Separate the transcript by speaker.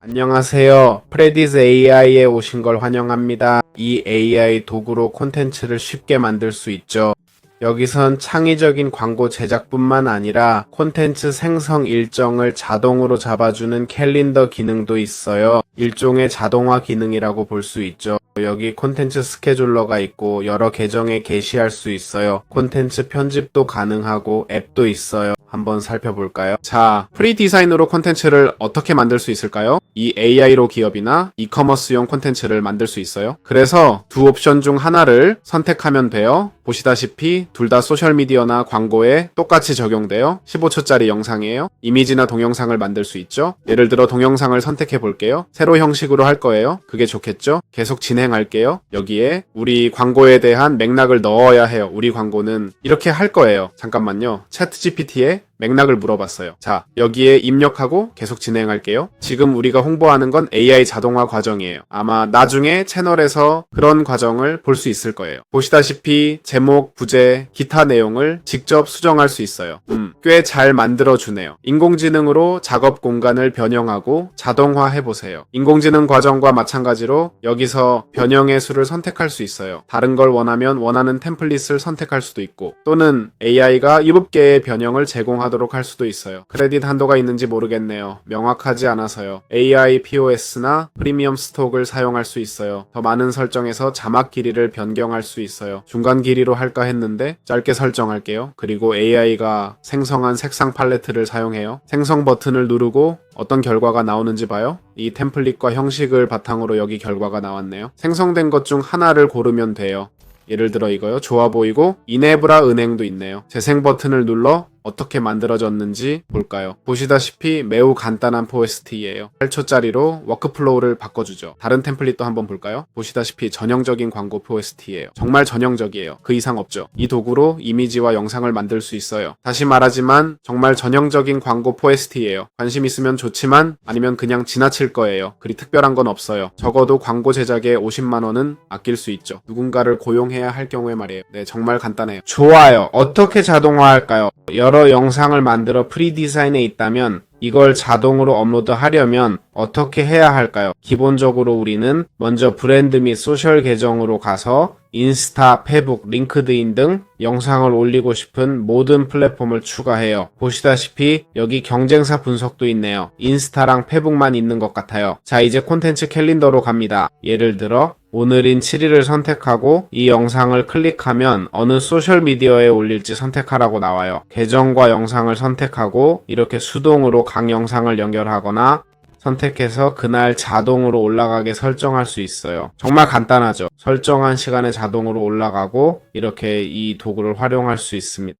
Speaker 1: 안녕하세요. 프레디스 AI에 오신 걸 환영합니다. 이 AI 도구로 콘텐츠를 쉽게 만들 수 있죠. 여기선 창의적인 광고 제작뿐만 아니라 콘텐츠 생성 일정을 자동으로 잡아주는 캘린더 기능도 있어요. 일종의 자동화 기능이라고 볼 수 있죠. 여기 콘텐츠 스케줄러가 있고 여러 계정에 게시할 수 있어요. 콘텐츠 편집도 가능하고 앱도 있어요. 한번 살펴볼까요? 자, 프리 디자인으로 콘텐츠를 어떻게 만들 수 있을까요? 이 AI로 기업이나 이커머스용 콘텐츠를 만들 수 있어요. 그래서 두 옵션 중 하나를 선택하면 돼요. 보시다시피 둘 다 소셜미디어나 광고에 똑같이 적용돼요. 15초짜리 영상이에요. 이미지나 동영상을 만들 수 있죠. 예를 들어 동영상을 선택해 볼게요. 세로 형식으로 할 거예요. 그게 좋겠죠? 계속 진행할게요. 여기에 우리 광고에 대한 맥락을 넣어야 해요. 우리 광고는 이렇게 할 거예요. 잠깐만요. 채트 GPT에 맥락을 물어봤어요. 자, 여기에 입력하고 계속 진행할게요. 지금 우리가 홍보하는 건 AI 자동화 과정이에요. 아마 나중에 채널에서 그런 과정을 볼 수 있을 거예요. 보시다시피 제목, 부제, 기타 내용을 직접 수정할 수 있어요. 음, 꽤 잘 만들어주네요. 인공지능으로 작업 공간을 변형하고 자동화 해보세요. 인공지능 과정과 마찬가지로 여기서 변형의 수를 선택할 수 있어요. 다른 걸 원하면 원하는 템플릿을 선택할 수도 있고 또는 AI가 7개의 변형을 제공하 도록 할 수도 있어요. 크레딧 한도가 있는지 모르겠네요. 명확하지 않아서요. AI POS나 프리미엄 스톡을 사용할 수 있어요. 더 많은 설정에서 자막 길이를 변경할 수 있어요. 중간 길이로 할까 했는데 짧게 설정할게요. 그리고 AI가 생성한 색상 팔레트를 사용해요. 생성 버튼을 누르고 어떤 결과가 나오는지 봐요. 이 템플릿과 형식을 바탕으로 여기 결과가 나왔네요. 생성된 것 중 하나를 고르면 돼요. 예를 들어 이거요. 좋아 보이고 이네브라 은행도 있네요. 재생 버튼을 눌러 어떻게 만들어졌는지 볼까요? 보시다시피 매우 간단한 포스트이에요. 8초짜리로 워크플로우를 바꿔주죠. 다른 템플릿도 한번 볼까요? 보시다시피 전형적인 광고 포스트이에요. 정말 전형적이에요. 그 이상 없죠. 이 도구로 이미지와 영상을 만들 수 있어요. 다시 말하지만 정말 전형적인 광고 포스트이에요. 관심 있으면 좋지만 아니면 그냥 지나칠 거예요. 그리 특별한 건 없어요. 적어도 광고 제작에 50만 원은 아낄 수 있죠. 누군가를 고용해야 할 경우에 말이에요. 네, 정말 간단해요. 좋아요. 어떻게 자동화할까요? 여러 영상을 만들어 프리 디자인에 있다면 이걸 자동으로 업로드 하려면 어떻게 해야 할까요? 기본적으로 우리는 먼저 브랜드 및 소셜 계정으로 가서 인스타, 페북, 링크드인 등 영상을 올리고 싶은 모든 플랫폼을 추가해요. 보시다시피 여기 경쟁사 분석도 있네요. 인스타랑 페북만 있는 것 같아요. 자, 이제 콘텐츠 캘린더로 갑니다. 예를 들어 오늘인 7일을 선택하고 이 영상을 클릭하면 어느 소셜미디어에 올릴지 선택하라고 나와요. 계정과 영상을 선택하고 이렇게 수동으로 각 영상을 연결하거나 선택해서 그날 자동으로 올라가게 설정할 수 있어요. 정말 간단하죠. 설정한 시간에 자동으로 올라가고 이렇게 이 도구를 활용할 수 있습니다.